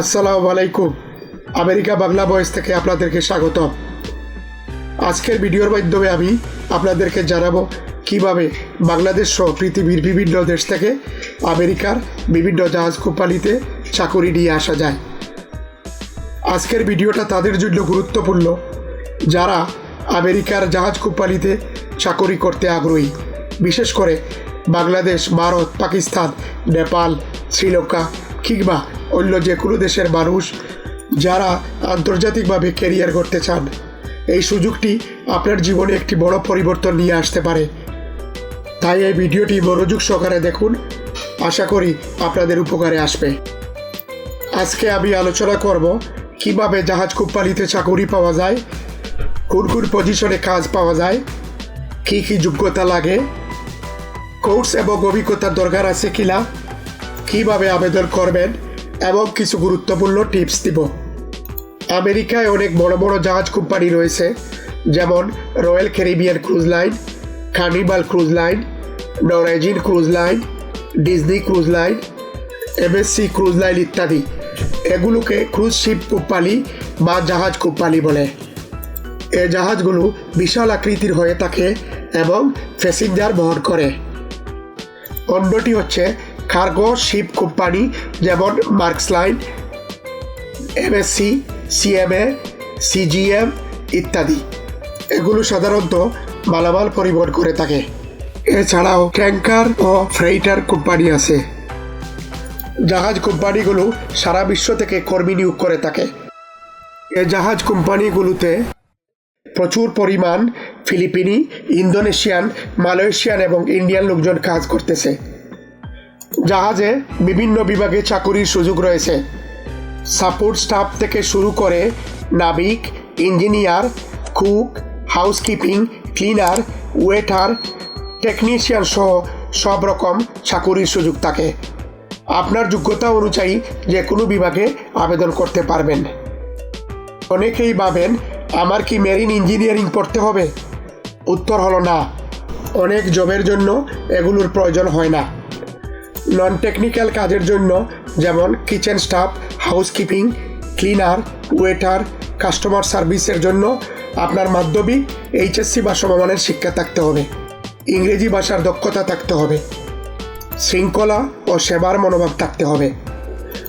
আসসালামু আলাইকুম। আমেরিকা বাংলা বয়স থেকে আপনাদেরকে স্বাগত আজকের ভিডিওর মাধ্যমে আমি আপনাদেরকে জানাব কীভাবে বাংলাদেশ সহ পৃথিবীর বিভিন্ন দেশ থেকে আমেরিকার বিভিন্ন জাহাজ কোম্পানিতে চাকুরি নিয়ে আসা যায়। আজকের ভিডিওটা তাদের জন্য গুরুত্বপূর্ণ, যারা আমেরিকার জাহাজ কোম্পানিতে চাকরি করতে আগ্রহী। বিশেষ করে বাংলাদেশ, ভারত, পাকিস্তান, নেপাল, শ্রীলঙ্কা কিংবা অন্য যে কোনো দেশের মানুষ যারা আন্তর্জাতিকভাবে ক্যারিয়ার করতে চান, এই সুযোগটি আপনার জীবনে একটি বড় পরিবর্তন নিয়ে আসতে পারে। তাই এই ভিডিওটি মনোযোগ সহকারে দেখুন। আশা করি আপনাদের উপকারে আসবে। আজকে আমি আলোচনা করব, কীভাবে জাহাজ কোম্পানিতে চাকুরি পাওয়া যায়, কোন কোন পজিশনে কাজ পাওয়া যায়, কী কী যোগ্যতা লাগে, কোর্স এবং অভিজ্ঞতার দরকার আছে কিনা, কীভাবে আবেদন করবেন এবং কিছু গুরুত্বপূর্ণ টিপস দিব। আমেরিকায় অনেক বড় বড় জাহাজ কোম্পানি রয়েছে, যেমন Royal Caribbean cruise line, Carnival cruise line Norwegian cruise line, Disney cruise line, MSC cruise line ইত্যাদি। এগুলোকে ক্রুজ শিপ কোম্পানি বা জাহাজ কোম্পানি বলে। এই জাহাজগুলো বিশাল আকৃতির হয়ে থাকে এবং প্যাসেঞ্জার বহন করে। অন্যটি হচ্ছে কার্গো শিপ কোম্পানি যেমন Maersk line MSC, CMA, CGM ইত্যাদি। এগুলো সাধারণত মালামাল পরিবহন করে থাকে। এছাড়াও ট্যাঙ্কার ও ফ্রেইটার কোম্পানি আছে। জাহাজ কোম্পানিগুলো সারা বিশ্ব থেকে কর্মী নিয়োগ করে থাকে। এ জাহাজ কোম্পানিগুলোতে প্রচুর পরিমাণ ফিলিপিনি, ইন্দোনেশিয়ান, মালয়েশিয়ান এবং ইন্ডিয়ান লোকজন কাজ করতেছে। জাহাজে বিভিন্ন বিভাগে চাকুরির সুযোগ রয়েছে। সাপোর্ট স্টাফ থেকে শুরু করে নাবিক, engineer, cook, housekeeping, cleaner, waiter, technician সহ সব রকম চাকুরির সুযোগ থাকে। আপনার যোগ্যতা অনুযায়ী যে কোনো বিভাগে আবেদন করতে পারবেন। অনেকেই ভাবেন, আমার কি মেরিন ইঞ্জিনিয়ারিং পড়তে হবে? উত্তর হলো না। অনেক জবের জন্য এগুলোর প্রয়োজন হয় না। নন টেকনিক্যাল কাজের জন্য, যেমন kitchen staff housekeeping cleaner waiter customer সার্ভিসের জন্য আপনার মাধ্যমিক এইচএসসি বা সমমানের শিক্ষা থাকতে হবে। ইংরেজি ভাষার দক্ষতা থাকতে হবে। শৃঙ্খলা ও সেবার মনোভাব থাকতে হবে।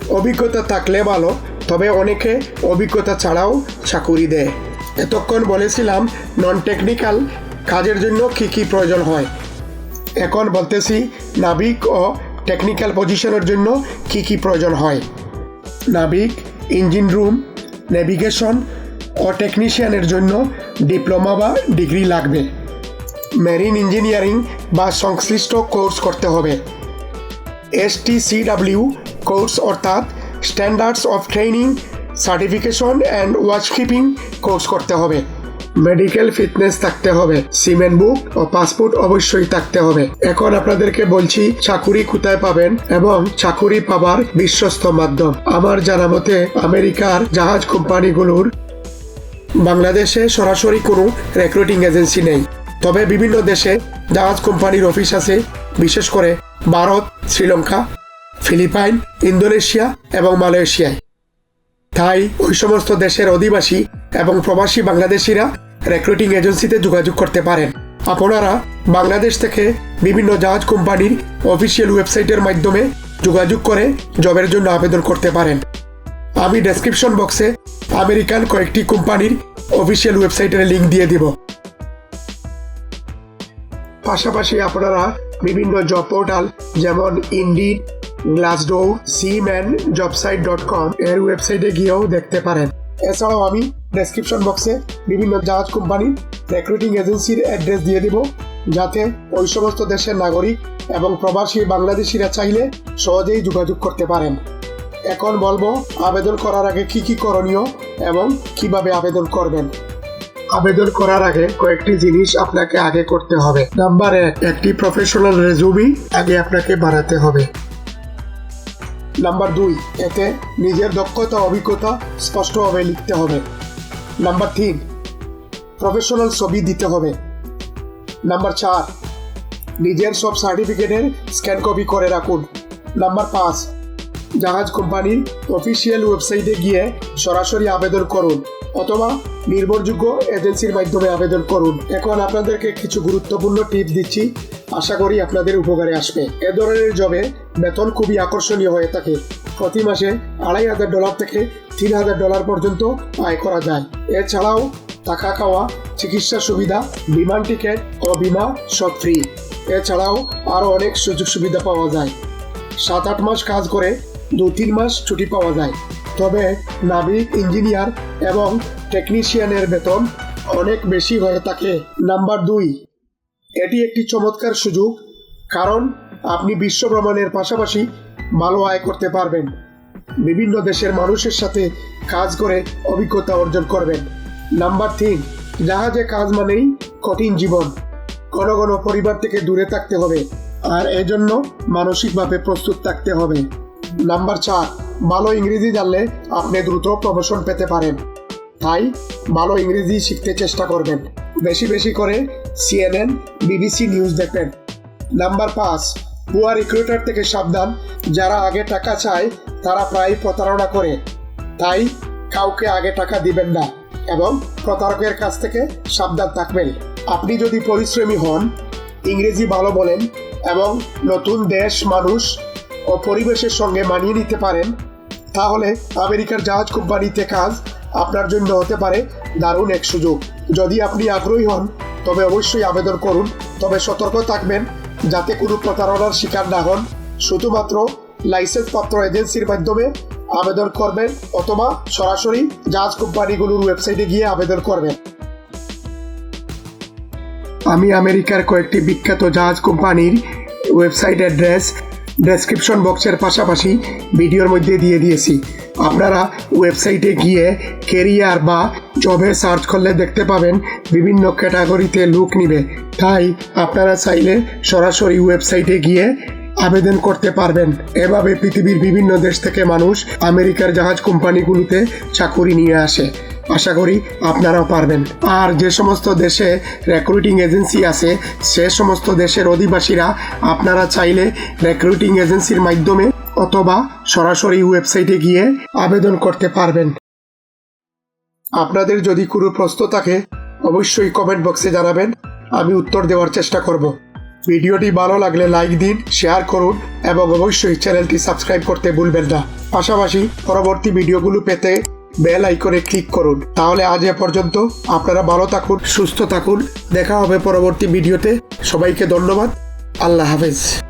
অভিজ্ঞতা থাকলে ভালো, তবে অনেকে অভিজ্ঞতা ছাড়াও চাকুরি দেয়। এতক্ষণ বলেছিলাম নন টেকনিক্যাল কাজের জন্য কী কী প্রয়োজন হয়। এখন বলতেছি নাবিক ও টেকনিক্যাল পজিশনের জন্য কী কী প্রয়োজন হয়? নাবিক ইঞ্জিন রুম নেভিগেশন ও টেকনিশিয়ানের জন্য ডিপ্লোমা বা ডিগ্রি লাগবে। মেরিন ইঞ্জিনিয়ারিং বা সংশ্লিষ্ট কোর্স করতে হবে। এসটিসিডাব্লিউ কোর্স অর্থাৎ standards of training certification and watchkeeping course করতে হবে। মেডিকেল ফিটনেস থাকতে হবে। সিমেন্ট বুক ও পাসপোর্ট অবশ্যই থাকতে হবে। এখন আপনাদেরকে বলছি, চাকুরি কোথায় পাবেন এবং চাকুরি পাবার বিশ্বস্ত মাধ্যম। আমার জানা মতে, আমেরিকার জাহাজ কোম্পানিগুলোর বাংলাদেশে সরাসরি কোনো রেক্রুটিং এজেন্সি নেই। তবে বিভিন্ন দেশে জাহাজ কোম্পানির অফিস আছে, বিশেষ করে ভারত, শ্রীলঙ্কা, ফিলিপাইন, ইন্দোনেশিয়া এবং মালয়েশিয়ায়। তাই ওই সমস্ত দেশের অধিবাসী এবং প্রবাসী বাংলাদেশিরা রেক্রুটিং এজেন্সিতে যোগাযোগ করতে পারেন। আপনারা বাংলাদেশ থেকে বিভিন্ন জাহাজ কোম্পানির অফিসিয়াল ওয়েবসাইটের মাধ্যমে যোগাযোগ করে জবের জন্য আবেদন করতে পারেন। আমি ডেসক্রিপশন বক্সে আমেরিকান কয়েকটি কোম্পানির অফিসিয়াল ওয়েবসাইটের লিঙ্ক দিয়ে দিব। পাশাপাশি আপনারা বিভিন্ন জব পোর্টাল যেমন Indeed Glassdoor seaman jobsite dot com এর ওয়েবসাইটে গিয়েও দেখতে পারেন। এছাড়াও আমি ডেসক্রিপশন বক্সে বিভিন্ন জাহাজ কোম্পানির রেক্রুটিং এজেন্সির অ্যাড্রেস দিয়ে দিব, যাতে ওই সমস্ত দেশের নাগরিক এবং প্রবাসী বাংলাদেশিরা চাইলে সহজেই যোগাযোগ করতে পারেন। এখন বলব, আবেদন করার আগে কি কি করণীয় এবং কীভাবে আবেদন করবেন? আবেদন করার আগে কয়েকটি জিনিস আপনাকে আগে করতে হবে। নাম্বার এক, একটি প্রফেশনাল রেজুমি আগে আপনাকে বাড়াতে হবে। নাম্বার দুই, এতে নিজের দক্ষতা, অভিজ্ঞতা স্পষ্টভাবে লিখতে হবে। নাম্বার তিন প্রফেশনাল ছবি দিতে হবে। নাম্বার চার, নিজের সব সার্টিফিকেটের স্ক্যান কপি করে রাখুন। নাম্বার পাঁচ, জাহাজ কোম্পানির অফিসিয়াল ওয়েবসাইটে গিয়ে সরাসরি আবেদন করুন। অথবা নির্ভরযোগ্য এজেন্সির মাধ্যমে আবেদন করুন। এখন আপনাদেরকে কিছু গুরুত্বপূর্ণ টিপ দিচ্ছি। আশা করি আপনাদের উপকারে আসবে। এ ধরনের জবে বেতন খুবই আকর্ষণীয় হয়ে থাকে। প্রতি মাসে আড়াই হাজার ডলার থেকে তিন হাজার ডলার পর্যন্ত আয় করা যায়। এছাড়াও থাকা খাওয়া চিকিৎসা সুবিধা, বিমান টিকিট ও বিমা সব ফ্রি এছাড়াও আরও অনেক সুযোগ সুবিধা পাওয়া যায়। সাত আট মাস কাজ করে দু তিন মাস ছুটি পাওয়া যায়। তবে নাবিক, ইঞ্জিনিয়ার এবং টেকনিশিয়ানের বেতন অনেক বেশি হয়ে থাকে। নাম্বার দুই, এটি একটি চমৎকার সুযোগ, কারণ আপনি বিশ্ব ভ্রমণের পাশাপাশি ভালো আয় করতে পারবেন। বিভিন্ন দেশের মানুষের সাথে কাজ করে অভিজ্ঞতা অর্জন করবেন। নাম্বার তিন, জাহাজে কাজ মানেই কঠিন জীবন। ঘন ঘন পরিবার থেকে দূরে থাকতে হবে, আর এজন্য মানসিকভাবে প্রস্তুত থাকতে হবে। নাম্বার চার, ভালো ইংরেজি জানলে আপনি দ্রুত প্রমোশন পেতে পারেন। তাই ভালো ইংরেজি শিখতে চেষ্টা করবেন। বেশি বেশি করে সিএনএন বিবিসি নিউজ দেখবেন। নাম্বার পাঁচ ভুয়া রিক্রুটার থেকে সাবধান। যারা আগে টাকা চায়, তারা প্রায় প্রতারণা করে। তাই কাউকে আগে টাকা দিবেন না এবং প্রতারকের কাছ থেকে সাবধান থাকবেন। আপনি যদি পরিশ্রমী হন, ইংরেজি ভালো বলেন এবং নতুন দেশ মানুষ ও পরিবেশের সঙ্গে মানিয়ে নিতে পারেন, তাহলে আমেরিকার জাহাজ কোম্পানিতে কাজ আপনার জন্য হতে পারে দারুণ এক সুযোগ। যদি আপনি আগ্রহী হন, তবে অবশ্যই আবেদন করুন, তবে সতর্ক থাকবেন, যাতে কোনো প্রতারণার শিকার না হন। শুধুমাত্র লাইসেন্স পত্র এজেন্সির মাধ্যমে আবেদন করবেন অথবা সরাসরি জাহাজ কোম্পানিগুলোর ওয়েবসাইটে গিয়ে আবেদন করবেন। আমি আমেরিকার কয়েকটি বিখ্যাত জাহাজ কোম্পানির ওয়েবসাইট অ্যাড্রেস ডেসক্রিপশন বক্সের পাশাপাশি ভিডিওর মধ্যে দিয়ে দিয়েছি। আপনারা ওয়েবসাইটে গিয়ে কেরিয়ার বা জবে সার্চ করলে দেখতে পাবেন বিভিন্ন ক্যাটাগরিতে লুক নিবে। তাই আপনারা চাইলে সরাসরি ওয়েবসাইটে গিয়ে আবেদন করতে পারবেন। এভাবে পৃথিবীর বিভিন্ন দেশ থেকে মানুষ আমেরিকার জাহাজ কোম্পানিগুলোতে চাকুরি নিয়ে আসে। আশা করি আপনারাও পারবেন। আর যে সমস্ত দেশে রেক্রুটিং এজেন্সি আছে, সে সমস্ত দেশের অধিবাসীরা আপনারা চাইলে রেক্রুটিং এজেন্সির মাধ্যমে অথবা সরাসরি ওয়েবসাইটে গিয়ে আবেদন করতে পারবেন। আপনাদের যদি কোনো প্রশ্ন থাকে, অবশ্যই কমেন্ট বক্সে জানাবেন। আমি উত্তর দেওয়ার চেষ্টা করব। ভিডিওটি ভালো লাগলে লাইক দিন শেয়ার করুন এবং অবশ্যই চ্যানেলটি সাবস্ক্রাইব করতে ভুলবেন না। পাশাপাশি পরবর্তী ভিডিওগুলো পেতে বেল আইকনে ক্লিক করুন। তাহলে আজ এ পর্যন্ত আপনারা ভালো থাকুন, সুস্থ থাকুন। দেখা হবে পরবর্তী ভিডিওতে। সবাইকে ধন্যবাদ। আল্লাহ হাফেজ।